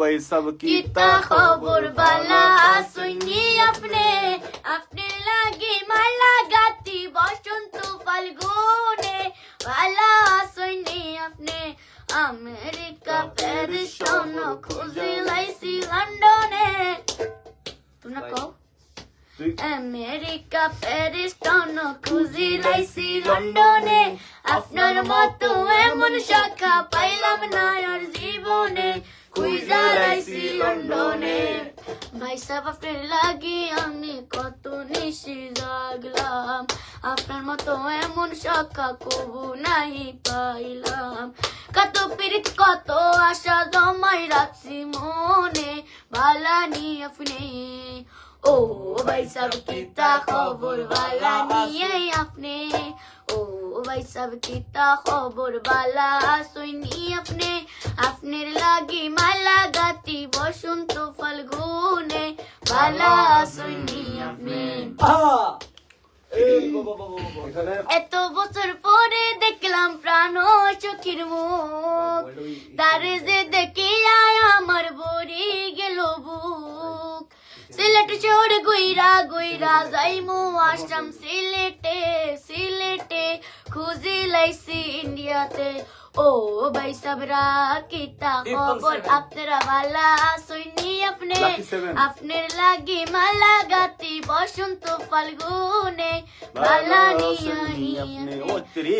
ভাই সব কিতা খবর বালা শুনি আপনি? আপনি লাগি মালা গাতি বসন্ত ফাল্গুনে। বালা শুনি আপনি? আমেরিকা প্যারিস শোনো খুঁজে লাইছি লন্ডনে। তোমরা কও? আমেরিকা প্যারিস টনো খুঁজি লাইছি লন্ডনে। আপনার মতো এমন শাখা পাইলাম না আর জীবনে। খুঁজা লাইছি লন্ডনে ভাই সাহেব আপনার লাগে আমি কত নিশি লাগলাম আপনার মতো এমন শাখা কবু নাই পাইলাম। কত পীড়িত, কত আশা জমাই রাখছি মনে ভালানি আপনি। ও ভাই সাহেব, কিতা খবর? বালা নিয়ে আপনি। ও ভাই সাহেব, কিতা খবর? বালা শুনি আপনি। আপনার লাগি মালা গাতি বসন্ত ফাল্গুনে, বালা শুনি আপনি। এত বছর পরে দেখলাম প্রাণ চোখের মুখ। তার যে দেখে আমার বড়ি গেল বুক। সিলেট চোর গুইরা গুইরা যাইমু, আসাম সিলেটে সিলেটে খুঁজি লাইছি ইন্ডিয়াতে। ও ভাই সাবরা কিতা খবর? আপনারা বালা শুনি আপনি. আপনার লাগি মালা গাতি বসন্ত ফাল্গুনে। বালা নিয়া নিয়া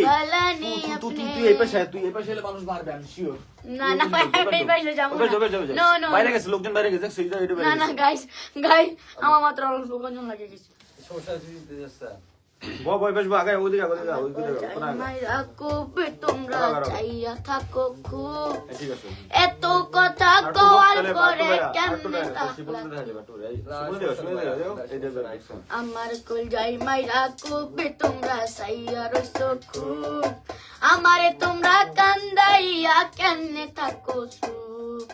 বালা নিয়া আপনি। তুই এই পাশে তুই এই পাশে মানুষ মারবে আমি শিওর না না এই পাশে যাব না। নো বাইরে গেছে লোকজন বাইরে গেছে এটা না না গাইস গাইস আমার মাত্র গঞ্জন লাগে গেছে। ব কোনা তোমরা চাইয়া থাকো খুব। এত কথা কওয়ার পরে কেমনে। আমার কল যাই মাইরা কবে তোমরা চাইয়া রইছো খুব। আমারে তোমরা কান্দাইয়া কেমনে থাকো সুখ?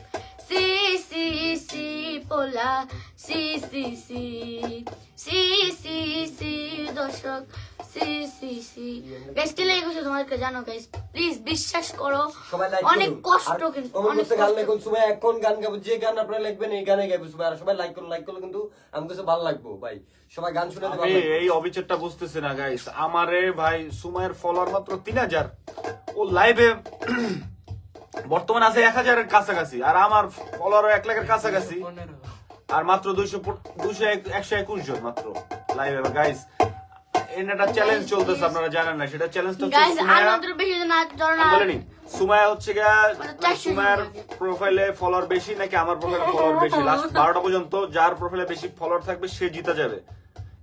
সি সি সি পোলা সি সি সি সি সি সি দর্শক সি সি সি গাইস কি লেগেছে তোমাদেরকে জানো গাইস প্লিজ বিশ্বাস করো। অনেক কষ্ট কিন্তু অনেক গান। লেখুন সময় এখন গান গাবো যে গান আপনারা লিখবেন এই গানে গাইবো সবাই। আর সবাই লাইক করুন লাইক করলে কিন্তু আমি কাছে ভালো লাগবো ভাই। সবাই গান শুনে আমি এই অবিচারটা বুঝতেছি না গাইস আমারে ভাই সুমাইয়ের ফলোয়ার মাত্র তিন হাজার। ও লাইভে বর্তমানে আছে এক হাজারের কাছাকাছি আর আমার ফলোয়ারও এক লাখের কাছাকাছি। আর মাত্র দুইশো দুইশো একশো একুশ জন মাত্র লাইভে গাইস একটা চ্যালেঞ্জ চলতেছে আপনারা জানেন না সেটা চ্যালেঞ্জটা হচ্ছে সুমায়া হচ্ছে মানে চারশো সুমায়ার প্রোফাইলে ফলোয়ার বেশি নাকি আমার প্রোফাইলে ফলোয়ার বেশি? লাস্ট বারোটা পর্যন্ত যার প্রোফাইলে বেশি ফলোয়ার থাকবে সে জিতে যাবে।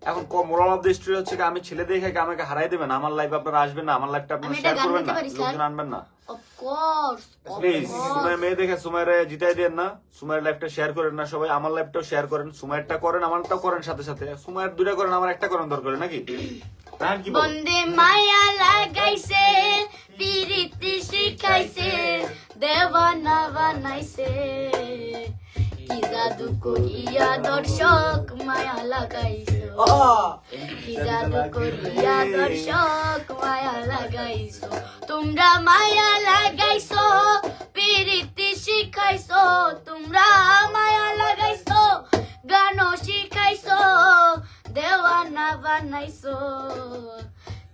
এখন মোরাল অফ দ্য স্টোরি হচ্ছে আমি ছেলে দেখে আমাকে হারাই দেবেন আমার লাইফ আপনারা আসবেন না আমার লাইফটা আপনারা শেয়ার করবেন না লোকজন আনবেন না। প্লিজ সুমায় মেয়ে দেখে সুমায়ের জিতাই দেন না। সুমায়ের লাইফটা শেয়ার করেন না সবাই আমার লাইফটাও শেয়ার করেন। সুমায়েরটা করেন আমারটাও করেন সাথে সাথে। সুমায়ের দুটা করেন আমার একটা করেন দরকার নাকি? বন্দে মায়া লাগাইছে পিরিতি শিখাইছে দেওয়ানা বানাইছে। কি জাদু করিয়া দর্শক মায়া লাগাইছো? কি জাদু করিয়া দর্শক মায়া লাগাইছো? তোমরা মায়া লাগাইছো পিরিতি শিখাইছো তোমরা মায়া লাগাইছো গানও শিখাইছো দেওয়ানা বানাইছো।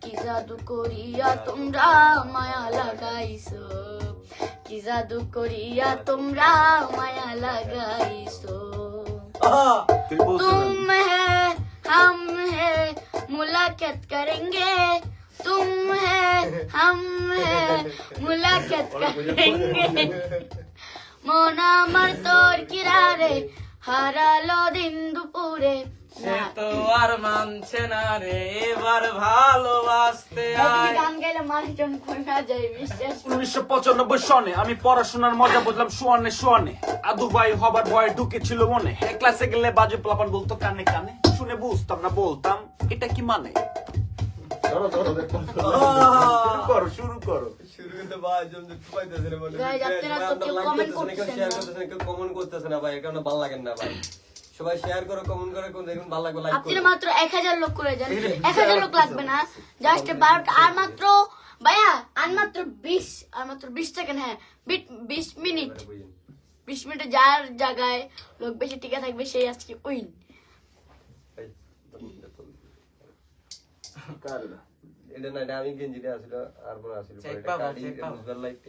কি জাদু করিয়া তোমরা মায়া লাগাইছো? কি জাদু করিয়া তোমরা মায়া লাগাইছো Triple seven. तुम है हम है मुलाकात करेंगे तुम है हम है मुलाकात करेंगे মন আমার তোর কিরারে হারালো দিন দুপুরে সে তো আর মানছে না রে এবার ভালোবাসতে। উনিশশো পঁচানব্বই সনে আমি পড়াশোনার মজা বুঝলাম সোয়ানে সোয়ানে। আদু ভাই হবার ভয় ঢুকেছিল মনে। হে ক্লাসে গেলে বাজে প্লাপান বলতো কানে কানে। শুনে বুঝতাম না বলতাম এটা কি মানে? শুরু করো শুরু করো। শুরু করতে ভাই জমজট পাইতেছে না বলে কমেন্ট করতেছে না। ভাই এর ভালো লাগে না ভাই। সবাই শেয়ার করো কমেন্ট করে কোন দেখুন ভালো লাগবে লাইক আপনারা করো। মাত্র এক হাজার লোক করে যান। এক হাজার লোক লাগবে না। জাস্ট আর মাত্র ভাইয়া আর মাত্র বিশ আর মাত্র বিশ সেকেন্ড হ্যাঁ। বিশ মিনিট বিশ বিশ মিনিটে যার জায়গায় লোক বেশি টিকে থাকবে সেই আজকে উইন এটা? না আমি গেঞ্জিটা আসিল আর বড় আসিল চেক এটা পাবো, কাটি চেক পাবো। মুজবেল লাইট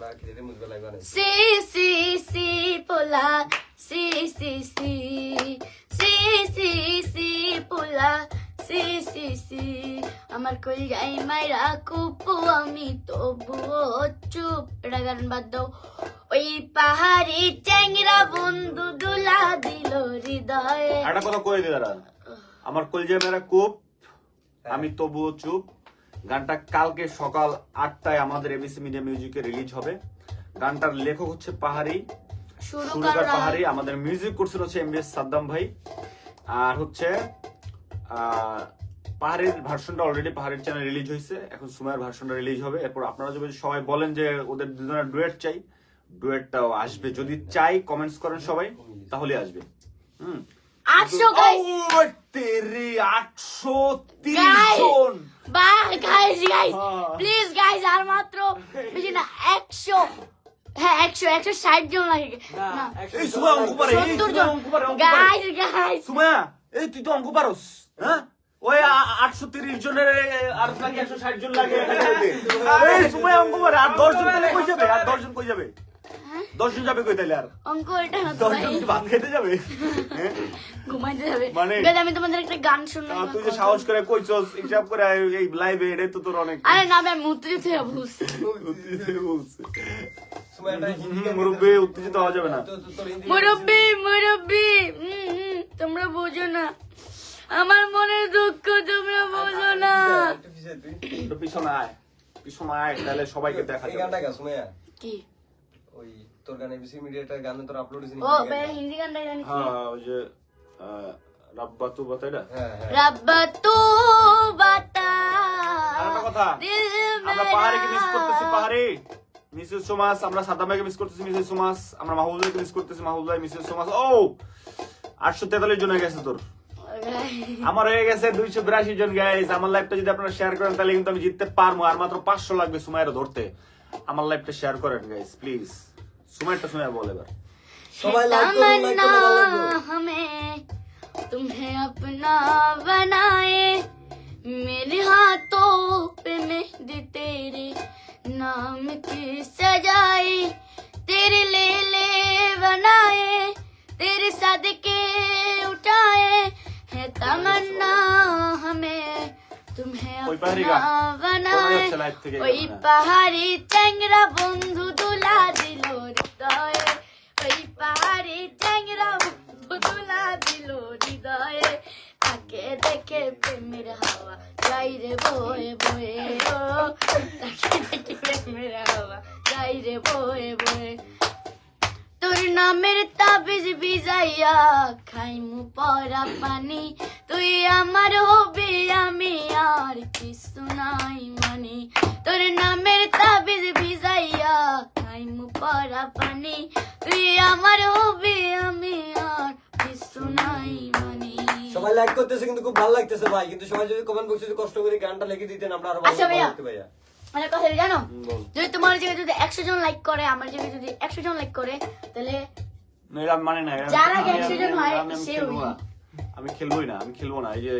বাকি রে মুজবেল বানাই সি সি সি পোলা সি সি সি সি সি সি পোলা সি সি সি আমার কই যাই মাইরা কুপু আমি তবুও চুপ এটা গান বাদ দাও ওই পাহাড়ি চ্যাংরা বন্ধু দুলা দিল হৃদয়ে একটা কথা কয়ে দে দাঁড়া আমার কলজা মেরা কুপ আমি তবুও চুপ গানটা কালকে সকাল আটটায় আমাদের এবিসি মিডিয়া মিউজিকে রিলিজ হবে গানটার লেখক হচ্ছে পাহাড়ি সুরকার পাহাড়ি আমাদের মিউজিক করছিল হচ্ছে এমবিএস সাদ্দাম ভাই। আর হচ্ছে পাহাড়ের ভার্সনটা অলরেডি পাহাড়ের চ্যানেল রিলিজ হয়েছে। এখন সুমায়ের ভার্সনটা রিলিজ হবে। এরপর আপনারা যদি সবাই বলেন যে ওদের দুজনের ডুয়েট চাই ডুয়েটটাও আসবে। যদি চাই কমেন্টস করেন সবাই তাহলে আসবে। হুম। আটশো গাইস আটশো! জন। বা হ্যাঁ। প্লিজ গাইস আর মাত্র বেশি না একশো হ্যাঁ একশো একশো ষাট জন লাগে। এই সুমা অঙ্ক পারে এই সত্তর সুমা জন। এই তুই তো অঙ্ক পারস হ্যাঁ? ওই আটশো তিরিশ জনের আর নাকি একশো ষাট জন লাগে। এই সুমায়া অঙ্ক পারে আর দশ জন কই যাবে? আর দশ জন কই যাবে? দশ জন যাবে কই তাহলে আর? অঙ্ক এটা না তো দশ ভাই। ভাত খেতে যাবে? হ্যাঁ? ঘুমাইতে যাবে। মানে- আমি তোমাদের একটা গান শুনলাম। তুই যে সাহস করে কইছস হিসাব করে এই লাইভে এটাই তো তোর অনেক আরে না আমি হয়ে সময় একটা হিন্দি গান মুরব্বি উত্তেজিত হওয়া যাবে না। মুরব্বি মুরব্বি তোমরা বোঝো না। আমার মনে দুঃখ তোমরা বোঝো না। পিছনে আয় পিছনে আয় তাহলে সবাইকে দেখা গানটা গা শুনে কি? ওই তোর গানে বিসি মিডিয়াটার গানে তোর আপলোড হয়েছে ও ভাই হিন্দি গানটা জানি হ্যাঁ ওই যে রাব্বা তু বাতা এটা রাব্বা তু। বাতা আরেকটা কথা আমরা পাহাড়ে কি মিস করতেছি পাহাড়ে? মিসেস সুমাস আমরা সাদ্দাম ভাইকে মিস করতেছি মিসেস সুমাস আমরা মাহবুব ভাইকে মিস করতেছি মাহবুব ভাই মিসেস সুমাস ও আটশো তেতাল্লিশ জন হয়ে গেছে তোর আমার হয়ে গেছে দুইশো বিরাশি জন গাইজ আমার লাইভটা যদি আপনারা শেয়ার করেন তাহলে কিন্তু আমি জিততে পারবো আর মাত্র পাঁচশো লাগবে সুমাইয়ের ধরতে আমার লাইভটা শেয়ার করেন গাইজ প্লিজ সুমাইরটা সুমাইয়া বল এবার সবাই লাইক করুন লাইক तमन्ना করুন ভালো লাগবে हमें तुम्हें अपना बनाए मेरे हाथों पे मेहंदी तेरे नाम की सजाए तेरे ले ले बनाए तेरे सदके उठाए है तमन्ना हमें तुम्हें ওই পাহাড়ি अपना গান। बनाए শোনা যাচ্ছে live থেকে ওই গান, হ্যাঁ। পাহাড়ি চ্যাংরা বন্ধু দুলা দিল হৃদয়ে ওই পাহাড়ি চ্যাংরা বন্ধু দুলা দিল হৃদয়ে দেখে প্রেমের হাওয়া। যাই রে বয়ে বয়ে তাকে দেখে প্রেমের হাওয়া। যাই রে বয়ে বয়ে। তোর নামের তাবিজ পরা পানি। তুই আমার হবি, আমি আর কিছু নাই মানি। তোর নামের তাবিজ ভিজাইয়া খাইমু পরা পানি। তুই আমার হবি, আমি আর কিছু নাই মানি। সবাই লাইক করতেছে কিন্তু খুব ভালো লাগতেছে ভাই। কিন্তু সবাই যদি কমেন্ট বক্সে যদি কষ্ট করে গানটা লিখে দিতেন আমরা আরও ভালো আচ্ছা ভাইয়া। মানে কথা জানো? যদি তোমার জায়গায় যদি একশো জন লাইক করে আমার জায়গায় যদি একশো জন লাইক করে তাহলে না, এটা না যার 100 জন হয়, সে। আমি খেলবোই না আমি খেলব না। এই যে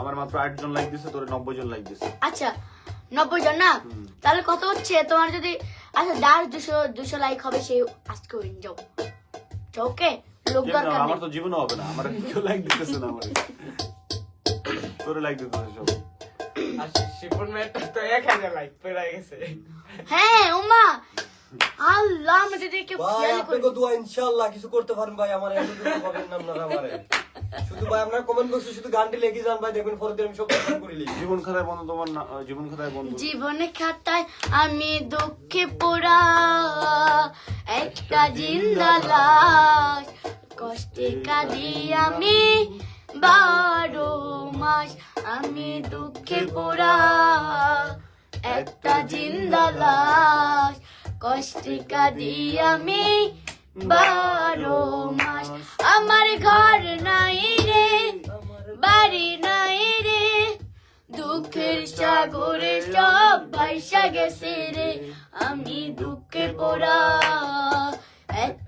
আমার মাত্র আট জন লাইক দিছে তোর নব্বই জন লাইক দিছে। আচ্ছা নব্বই জন না? তাহলে কত হচ্ছে? তোমার যদি আচ্ছা যার দুশো দুশো লাইক হবে সে আজকে উইন যাও। ওকে আমার তো জীবনও হবে না আমার কেউ লাইক দিতেছে না আমার। তোরে লাইক দিতেছে সব। শিপন মেয়েটা তো এক হাজার লাইক পেয়ে গেছে। হ্যাঁ উমা আল্লাহ আমি যদি ভাই আপনাকে দোয়া ইনশাআল্লাহ কিছু করতে পারেন ভাই আমার এতটুকু পাবেন না আপনারা আমারে। শুধু ভাই আপনারা কমেন্ট বক্সে শুধু গানটি লিখে যান ভাই দেখবেন পরের দিন আমি সব কমেন্ট করে লিখি জীবন খাতায় বন্ধু তোমার জীবন খাতায় বন্ধু। জীবনে খাতায় আমি দুঃখে পোড়া একটা জিন্দা লাশ। কষ্টে কাঁদি আমি, বারো মাস আমি দুঃখে পোড়া। একটা জিন্দা লাশ, কষ্টে কাঁদি আমি, বারো মাস। আমার ঘর নাই রে, বাড়ি নাই রে, দুঃখের সাগরে সব ভাইসা গেছে রে। আমি দুঃখে পোড়া।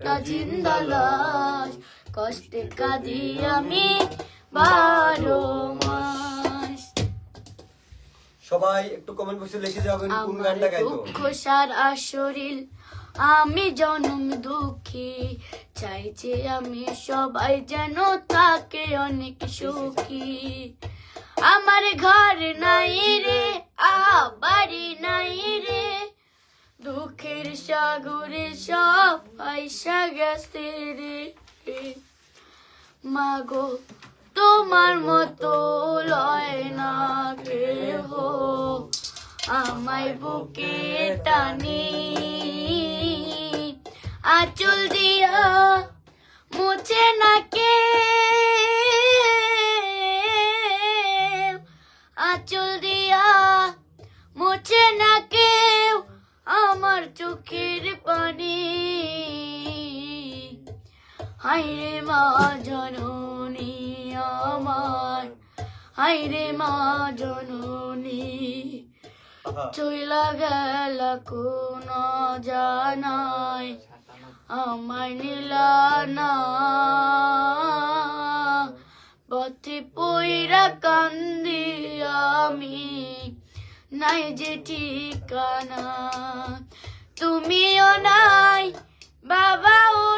একটা জিন্দা লাশ কষ্টে কাঁদি আমি বারো মাস। সবাই একটু কমেন্ট বক্সে লিখে যাবেন কোন গানটা গাইতো দুঃখ সারা শরীর আমি জনম দুঃখী। চাই যে আমি সবাই যেন তাকে অনেক সুখী। আমার ঘর নাই রে আ বাড়ি নাই রে। দুঃখের সাগরে সব পয়সা গেছে রে। মাগো, তোমার মতো লয় না কেহ। আমায় বুকে টানি। আচল দিয়া মুছে না কে? চোখের পানি। হাইরে মা জননী আমার হাইরে মা জননী। চইলা গেল কোন জানাই আমার নীলানা পথে পইরা কান্দি আমি নাই যে ঠিকানা। তুমিও নাই বাবাও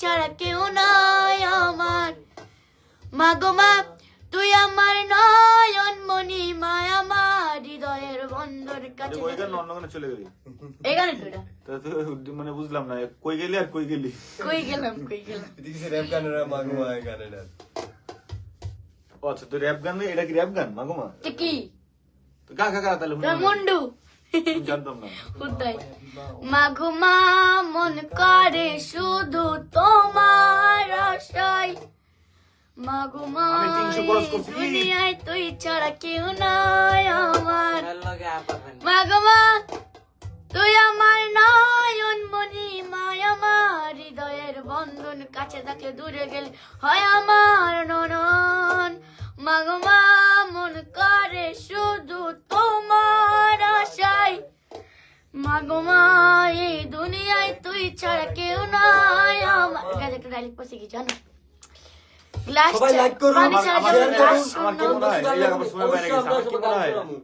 ছাড়া কেউ নাই আমার। মাগো মা তুই আমার নয়ন মনি মা আমার হৃদয়ের বন্দর কাছে চলে গেলি? এখানে মানে বুঝলাম না কই গেলি আর কই গেলি? কই গেলাম কই গেলাম? র্যাপ গানের মাগো মা গানের ও আচ্ছা তো র্যাপ গান এটা কি র্যাপ গান? মাগো মা? কি? তো গা গা গা তাহলে মুন্ডু? জানতাম না মা মন করে শুধু তোমার আশায়। মাঘো মা আমি 300 cross করছি। এই দুনিয়ায় তুই ছাড়া কেউ নাই আমার। লগে মা তুই আমার নয়ন মনি মায় আমার হৃদয়ের বন্ধন কাছে থাকলে দূরে গেলে হয় আমার ননন। মাগো মা মাগো মা এই দুনিয়ায় তুই ছাড়া কেউ নাই আমার। গাছে একটা ডাইলেক্ট পড়ছে কি জানো? গ্লাস পানি ছাড়া যেমন গ্লাস। মনে হয়, কি মনে।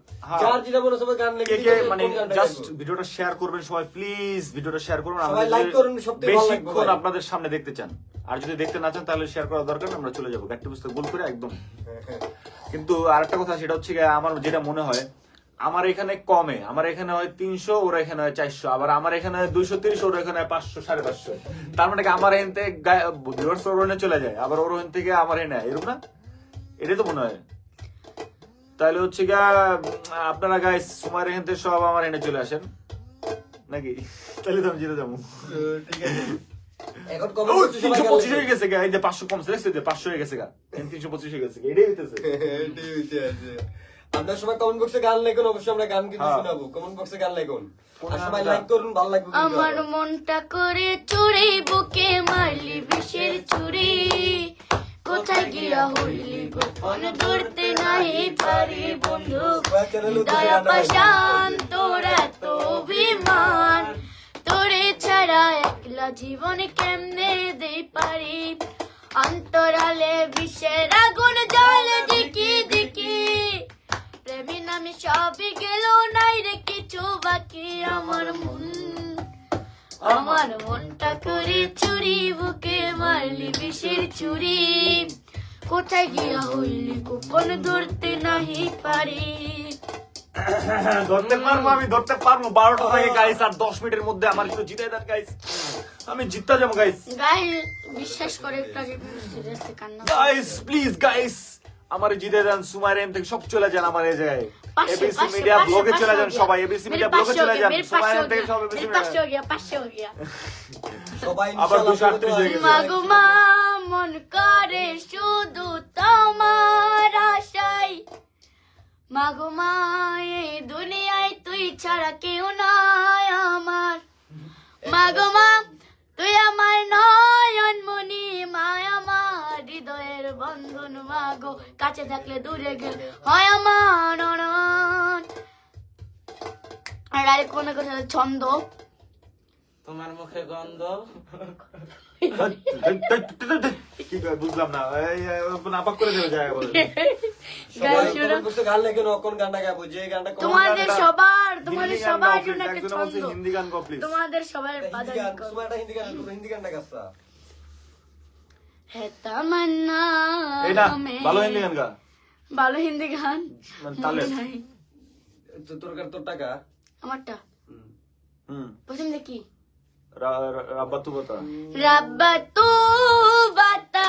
যার যেটা সবাই গান লিখে কে? কে জাস্ট ভিডিওটা শেয়ার করবেন সবাই প্লিজ ভিডিওটা শেয়ার করুন। সবাই আমাদের like করুন, সবথেকে ভালো লাগবে আপনাদের সামনে দেখতে চান। আর যদি দেখতে না চান তাহলে শেয়ার করা দরকার আমরা চলে যাব। ব্যাকটি পুস্তক ভুল করে একদম। কিন্তু আরেকটা কথা সেটা হচ্ছে গিয়ে আমার যেটা মনে হয় আমার এখানে কমে আমার এখানে হয় তিনশো ওর এখানে হয় চারশো আবার আমার এখানে হয় দুইশো তিরিশ ওর এখানে হয় পাঁচশো সাড়ে পাঁচশো। তার মানে কি আমার এখান থেকে ভিউয়ার্স ওর চলে যায় আবার ওর ওখান থেকে আমার এখানে এরকম না? এটাই তো মনে হয়। তাহলে হচ্ছে গা আপনারা গাইস সময়ের এখান থেকে সব আমার এনে চলে আসেন। নাকি? তাহলে তো আমি জিতে যাব। ঠিক আছে এখন তিনশো পঁচিশ হয়ে গেছে গা এই যে পাঁচশো কমছে দেখছে যে পাঁচশো হয়ে গেছে গা। তিনশো পঁচিশ হয়ে গেছে এটাই হইতেছে। এটাই হইছে আছে। আপনারা সবাই কমেন্ট বক্সে গান লেখুন অবশ্যই আমরা গান কিন্তু হ্যাঁ। শোনাবো। কমেন্ট বক্সে গান লেখুন। আর সবাই লাইক করুন ভালো লাগবে আমার মনটা করে চুরি বুকে মারলি বিষের চুরি কোথায় গিয়া হইলি গোপন ধরতে নাহি পারি বন্ধু? দয়া পাশান তোর এত অভিমান। তোরে ছাড়া একলা জীবন কেমনে দেই পারি? অন্তরালে বিষের আগুন জলে দিকি প্রেমী নামে সবই গেল নাই রে কিছু বাকি। আমার মন আমার মনটা করে চুরি বুকে মারলি বিষের চুরি। কোথায় গিয়া হইলি গোপন ধরতে নাহি পারি। ধরতে পারব আমি ধরতে পারব। বারোটা থেকে গাইস আর দশ মিনিটের মধ্যে আমার একটু জিতে দেন গাইস আমি জিততে যাব গাইস গাইস বিশ্বাস করে একটু আগে গাইস প্লিজ গাইস আমার জিদে যান সুমার এম থেকে সব চলে যান আমার এই জায়গায়। এবিসি মিডিয়া ব্লগে চলে যান সবাই এবিসি মিডিয়া ব্লগে চলে যান এম থেকে সব এবিসি মিডিয়া হয়ে মা মন করে শুধু তোমার আশাই মাগো মা এই দুনিয়ায় তুই ছাড়া কেউ নাই আমার। মাগো মা তুই আমার নয়ন মনি মা আমার হৃদয়ের বন্ধন মাগো। কাছে থাকলে দূরে গেল, হয় আমার অনন আর আরেক কোনো ছন্দ। তোমার মুখে গন্ধ। কি বুঝলাম না এই, এই, নাপাক করে দেবে জায়গা বলে সবাই গাইস, ওরা- comment করছে, গান লেখেন কোন গানটা গাবো যে গানটা comment তোমাদের সবার তোমাদের সবার জন্য একটা ছন্দ হিন্দি গান। তোমাদের সবার হিন্দি গান তোমার একটা হিন্দি গান হিন্দি গানটা গাচ্ছা হে তামান্না এই না ভালো হিন্দি গান গা ভালো হিন্দি গান তোর তোর টাকা? আমারটা? হুম। প্রথম দেখি। रब्बतू बता। रब्बतू बता।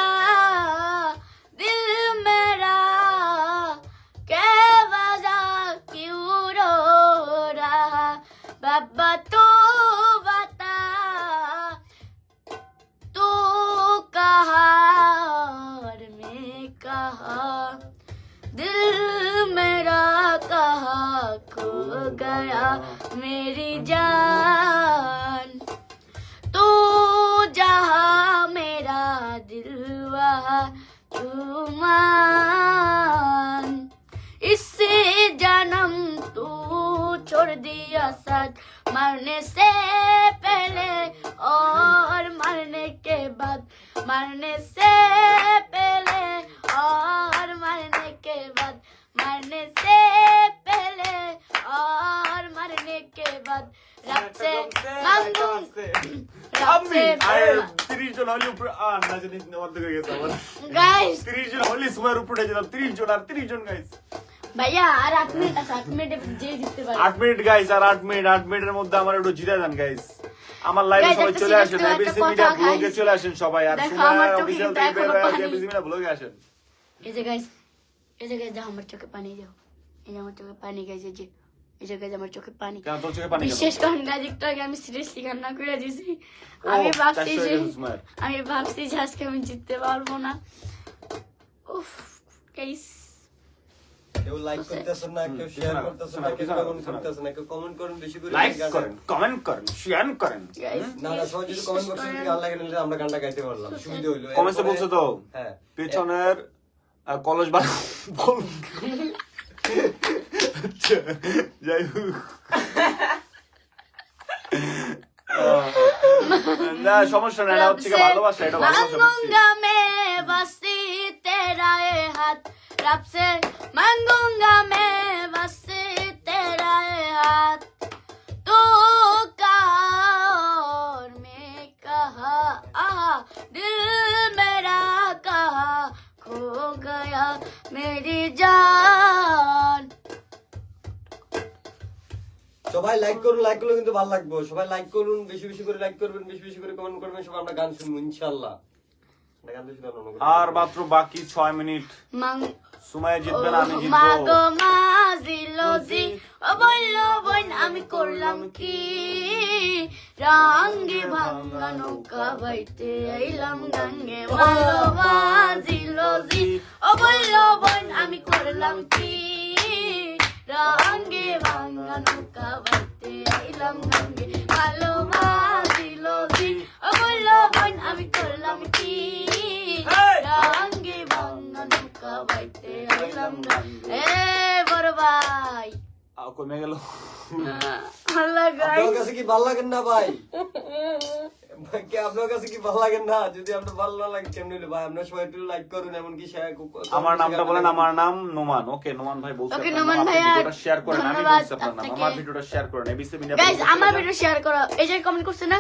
আমার। মিনিট আর মিনিট মিনিটের মধ্যে আমার একটু জিতা দেন গাইস আমার লাইভে চলে আসেন চলে আসেন সবাই আর আসেন। এই যে গাইস এই যে আমার চোখে পানি দাও এই আমার চোখে পানি এই যে। এই যে আমার চোখে পানি? বিশেষ কারণ একটু আগে আমি সিরিয়াসলি কান্না করে দিয়েছি। আমি ভাবছি যে গেছে। আমি ভাবছি যে আজকে আমি জিততে পারব না। উফ গাইস কেউ লাইক করতেছেন না কেউ শেয়ার শোনা, না কেউ কমেন্ট। না কেউ কমেন্ট করেন বেশি করে লাইক করেন কমেন্ট করেন শেয়ার করেন। না না সবাই যদি কমেন্ট যদি আমরা গানটা গাইতে পারলাম সুবিধা হইল। তো হ্যাঁ। পেছনের কলস বার বল আচ্ছা, যাই হোক আহ, না সমস্যা না এটা হচ্ছে কি ভালোবাসা এটা ভালোবাসা বুঝছি। मांगूंगा मैं बस तेरा ये हाथ रब से मांगूंगा मैं बस तेरा ये हाथ तू कहा और मैं कहा आहा दिल मेरा कहा खो गया मेरी जान সবাই লাইক করুন লাইক করলে কিন্তু ভালো লাগবে। সবাই লাইক করুন বেশি বেশি করে লাইক করবেন বেশি বেশি করে কমেন্ট করবেন সবাই আমরা গান শুনব ইনশাআল্লাহ আর মাত্র বাকি ছয় মিনিট। সময় জিতবে না আমি জিতবো। আমি করলাম কি? রাঙ্গে ভাঙ্গা নৌকা বাইতে আইলাম গাঙ্গে ও বলল বোন আমি করলাম কি? রাঙ্গে ভাঙ্গা নৌকা বাইতে আইলাম গাঙ্গে মালো মাজি লজি ও বলল বোন আমি করলাম কি? রাঙ্গে ভাঙ্গা নৌকা বাইতে আইলাম এ বড় ভাই। কমে গেল। আপনার গাইস কাছে কি ভালো লাগেন না ভাই? ভাই, আপনার কাছে কি ভালো লাগেন না যদি আপনার ভালো না লাগে কেমনি হলো ভাই আপনার সবাই একটু লাইক করুন এমনকি শেয়ার আমার নামটা বলেন আমার নাম নোমান। ওকে নোমান ভাই বলছে Okay, নোমান নাম, ভিডিওটা শেয়ার করেন আমি বলছি আপনার নাম। আমার ভিডিওটা শেয়ার করেন এবিসি মিডিয়া গাইস আমার ভিডিও শেয়ার করো। এই যে কমেন্ট করছে না?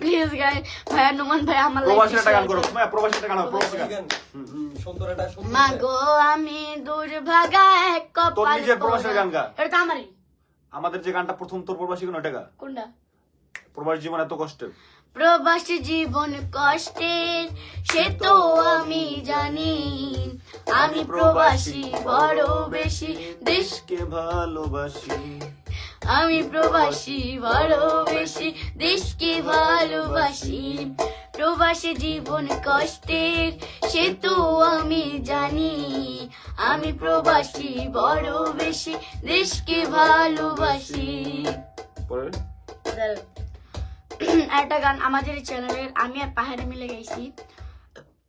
প্লিজ গাইস ভাইয়া নোমান ভাই আমার লাইক প্রবাসী গান করো। হ্যাঁ, প্রবাসী গান প্রবাসী গান। সুন্দর একটা সুন্দর মাগো আমি দুর্ভাগা এক তোর কপাল নিজের প্রবাসের গান গা। এটা আমারই। আমাদের যে গানটা প্রথম তোর প্রবাসী কোন টাকা কোনটা? প্রবাসী জীবন এত কষ্টের। প্রবাসী জীবন কষ্টের সে তো আমি জানি। আমি প্রবাসী বড় বেশি দেশকে ভালোবাসি। আমি প্রবাসী বড় বেশি দেশকে ভালোবাসি। প্রবাসী জীবন কষ্টের সে তো আমি জানি। আমি প্রবাসী বড় বেশি দেশকে ভালোবাসি। একটা গান আমাদের চ্যানেলের আমি আর পাহাড়ে মিলে গেছি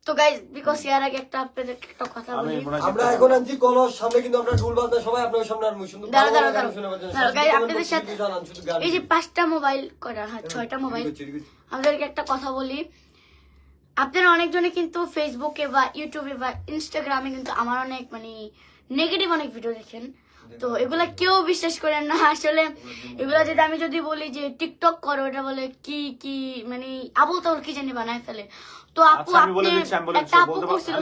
তো গাইজ বিকজ এর আগে একটা আপনাদের একটা কথা বলি। আমরা এখন আনছি কলস সামনে কিন্তু আমরা ঢুল বাজনা সবাই আপনার সামনে আর সুন্দর। দাঁড়া, দাঁড়া, দাঁড়া। কোনো আপনাদের সাথে- এই যে পাঁচটা মোবাইল করা হয় ছয়টা মোবাইল। আমাদেরকে একটা কথা বলি। আপনারা অনেকজনে কিন্তু ফেসবুকে বা ইউটিউবে বা ইনস্টাগ্রামে কিন্তু আমার অনেক মানে নেগেটিভ অনেক ভিডিও দেখেন। তো এগুলা কেউ বিশ্বাস করেন না। আসলে এগুলা যদি আমি যদি বলি যে টিকটক করো এটা বলে কি কি মানে আবুল তাবুল কি জানি বানায় ফেলে। তো আপু আচ্ছা, আপনি একটা আপু করছিল।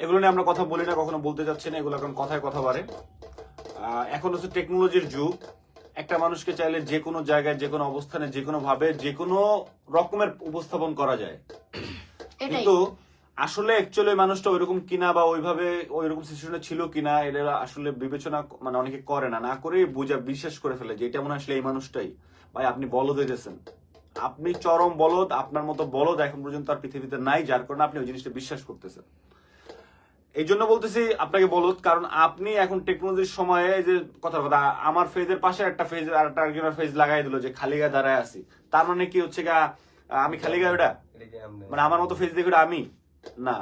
এগুলো নিয়ে আমরা কথা বলি না কখনো বলতে যাচ্ছি না এগুলো এখন কথায় কথা বাড়ে। এখন হচ্ছে টেকনোলজির যুগ। একটা মানুষকে চাইলে যে কোনো জায়গায় যে কোনো অবস্থানে যে কোনো ভাবে যে কোনো রকমের উপস্থাপন করা যায়। কিন্তু আসলে অ্যাকচুয়ালি মানুষটা ওইরকম কিনা বা ওইভাবে ওইরকম সিচুয়েশনে ছিল কিনা এটা আসলে বিবেচনা মানে অনেকে করে না। না করে বুঝা বিশ্বাস করে ফেলে যে এটা মনে আসলে এই মানুষটাই। ভাই আপনি বলদ হয়ে গেছেন আপনি চরম বলদ আপনার মতো বলদ এখন পর্যন্ত আর পৃথিবীতে নাই যার কারণে আপনি ওই জিনিসটা বিশ্বাস করতেছেন। এই জন্য বলতেছি আপনাকে বলো কারণ আপনি এখন টেকনোলজির সময়ে যে কথার কথা আমার ফেজের পাশে একটা ফেজ আর একটা আরেকজনের ফেজ লাগাই দিল যে খালি গায়ে দাঁড়ায় আছি। তার মানে কি হচ্ছে গা আমি খালি গায়ে ওটা? মানে আমার মতো ফেজ দেখে ওটা আমি? না।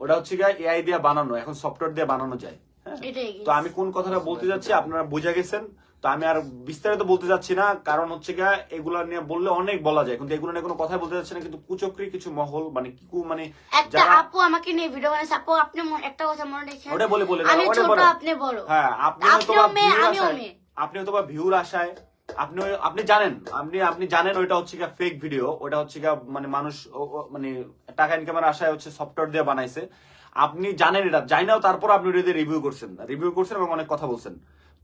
ওটা হচ্ছে গা এআই দিয়ে বানানো এখন সফটওয়্যার দিয়ে বানানো যায়। হ্যাঁ? তো আমি কোন কথাটা বলতে যাচ্ছি আপনারা বুঝা গেছেন? তো আমি আর বিস্তারিত বলতে যাচ্ছি না কারণ হচ্ছে গিয়ে এগুলো নিয়ে বললে অনেক বলা যায় কিন্তু এগুলো নিয়ে কোনো কথা বলতে যাচ্ছি না কিন্তু কুচক্রি কিছু মহল মানে কি মানে একটা আপু আমাকে নিয়ে ভিডিও বানাইছে আপু আপনি একটা কথা মনে রেখেন। ওটা বলে বলে আমি ছোট আপনি বড়। হ্যাঁ আপনি আমিও আশায় মেয়ে। আপনি হয়তো বা ভিউর আশায় আপনি আপনি জানেন আপনি আপনি জানেন ওইটা হচ্ছে গিয়ে ফেক ভিডিও ওটা হচ্ছে গিয়ে মানে মানুষ মানে টাকা ইনকামের আশায় হচ্ছে সফটওয়্যার দিয়ে বানাইছে। আপনি জানেন এটা জানি নাও তারপর আপনি রিভিউ করছেন রিভিউ করছেন এবং অনেক কথা বলছেন।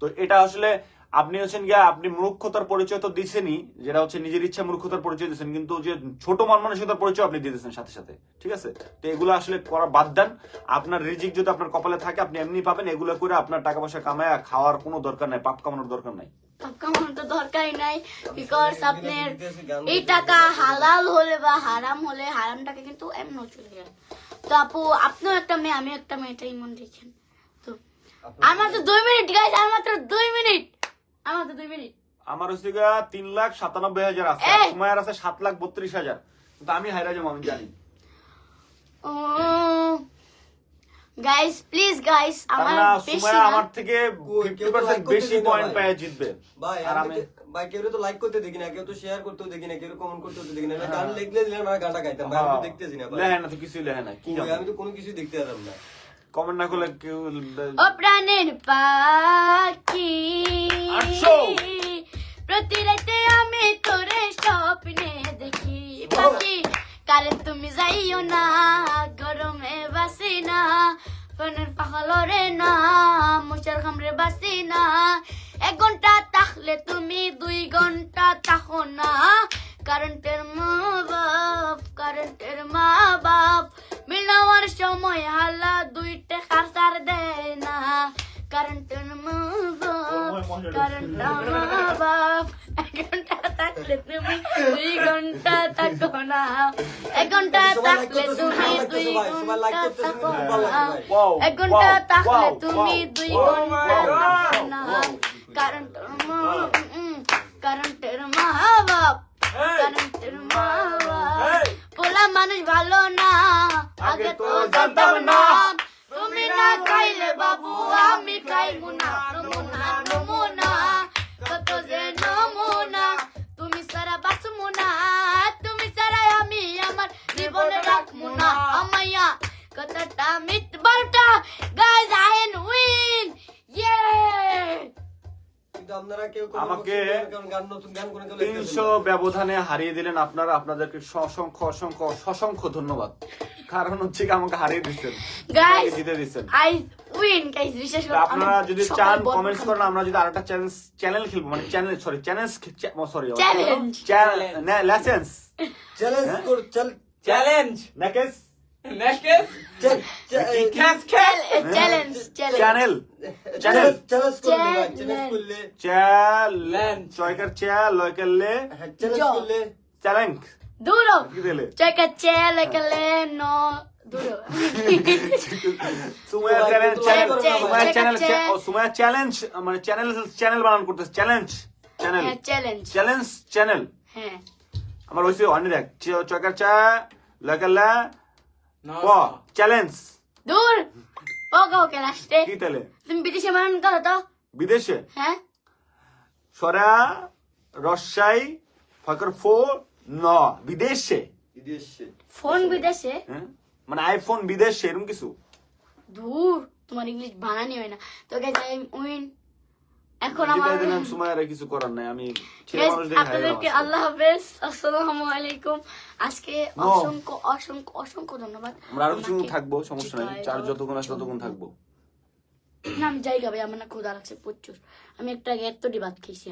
তো এটা আসলে আপনি হচ্ছেন গিয়া আপনি মূর্খতার পরিচয় তো দিচ্ছেনই যেটা হচ্ছে নিজের ইচ্ছা মূর্খতার পরিচয় দিচ্ছেন কিন্তু যে ছোট মন মানসিকতার পরিচয় আপনি দিয়ে দিচ্ছেন সাথে সাথে ঠিক আছে? তো এগুলো আসলে করা বাদ দেন। আপনার রিজিক যদি আপনার কপালে থাকে আপনি এমনি পাবেন এগুলো করে আপনার টাকা পয়সা কামায় খাওয়ার কোনো দরকার নাই পাপ কামানোর দরকার নাই। সব কামানোর তো দরকারই নাই বিকজ আপনার এই টাকা হালাল হলে বা হারাম হলে হারামটাকে কিন্তু এমন চলে যায়। তো আপু আপনিও একটা মেয়ে আমিও একটা মেয়ে এটাই মনে রেখেন তো আর মাত্র দুই মিনিট গাইজ আর মাত্র দুই মিনিট আর মাত্র দুই মিনিট আমার হচ্ছে গিয়া তিন লাখ সাতানব্বই হাজার আছে এই! সময়ের আছে সাত লাখ বত্রিশ হাজার। কিন্তু আমি হাইরা যাব আমি জানি। ও গাইস প্লিজ গাইস আমার বেশি আমার থেকে কই, ফিফটি কেউ তো like করতে বেশি পয়েন্ট। পেয়ে জিতবে। ভাই আর আমি ভাই কেউ তো লাইক করতে দেখি না কেউ তো শেয়ার করতেও দেখি না কেউ কমেন্ট করতেও দেখি না। গান হ্যাঁ। লিখলে দিলাম আর গানটা গাইতাম ভাই আমি দেখতেছি না ভাই। লেহে না তো না কি আমি তো কোনো কিছু দেখতে পারলাম না। কমেন্ট না করলে কেউ ও প্রাণের পাখি। প্রতি রাতে আমি তোরে স্বপ্নে দেখি। পাখি কারে তুমি যাইও না গরমে বাসি না ফোনের পাহলরে না মশার খামরে বাসি না। এক ঘণ্টা তাহলে তুমি দুই ঘণ্টা তাহো না। কারেন্টের মা বাপ কারেন্টের মা বাপ মিলাওয়ার সময় হালা দেয় না কারেন্টের মা বাপ কারেন্টের মা বাপ এক ঘণ্টা থাকলে তুমি দুই ঘণ্টা থাকো না এক ঘণ্টা থাকলে তুমি দুই ঘণ্টা থাকো না এক ঘণ্টা থাকলে তুমি দুই ঘণ্টা থাকো না কারেন্টের মা কারেন্টের মা বাপ কারেন্টের মা বাপ পোলা মানুষ ভালো না আগে তো জানতাম না তুমি না খাইলে বাবু আমি খাইবো না নমুনা নমুনা কত যে নমুনা। তুমি সারা বাঁচবো না তুমি সারা আমি আমার জীবনে রাখব না আমায়া। কথাটা মিথ বারোটা গাইজ আই উইন ইয়ে আমাকে তিনশো ব্যবধানে হারিয়ে দিলেন আপনারা আপনাদেরকে অসংখ্য অসংখ্য অসংখ্য ধন্যবাদ। কারণ হচ্ছে কি আমাকে হারিয়ে দিচ্ছেন আমাকে জিতে দিচ্ছেন আই উইন গাইস বিশেষ করে আপনারা যদি চান কমেন্টস করেন আমরা যদি আরেকটা চ্যানেল চ্যানেল খেলব মানে channel sorry channel sorry challenge challenge খ্যাস খ্যাস challenge challenge channel challenge challenge. Challenge challenge challenge challenge duro কি দিলে Checa chele que le no. Duro. Sumaya করবে সুমায়া চ্যানেল সুমায়া চ্যালেঞ্জ মানে চ্যানেল চ্যানেল বানান করতেছে challenge channel challenge challenge channel হ্যাঁ আমার হইছে অনেক দেখ চয়কার চা লয়কার লা চ্যালেঞ্জ দূর ওকে ওকে লাস্টে কি তাহলে তুমি বিদেশে মান করো তো বিদেশে হ্যাঁ সরা রসাই ফকর ফো ন বিদেশে। বিদেশে। ফোন বিদেশে? হ্যাঁ? মানে আইফোন বিদেশে এরকম কিছু? দূর তোমার ইংলিশ বানানি হয় না। তো গাইজ আই উইন এখন আমার দিলাম কিছু করার নাই আমি আপনাদেরকে আল্লাহ হাফেজ আসসালামু আলাইকুম। আজকে অসংখ্য অসংখ্য অসংখ্য ধন্যবাদ। আমরা আরও কিছু থাকব সমস্যা নাই। চার যতক্ষণ আছে ততক্ষণ থাকব। না আমি যাই গাবে আমার না ক্ষুধা লাগছে প্রচুর। আমি একটা আগে এতটি ভাত খেয়েছি।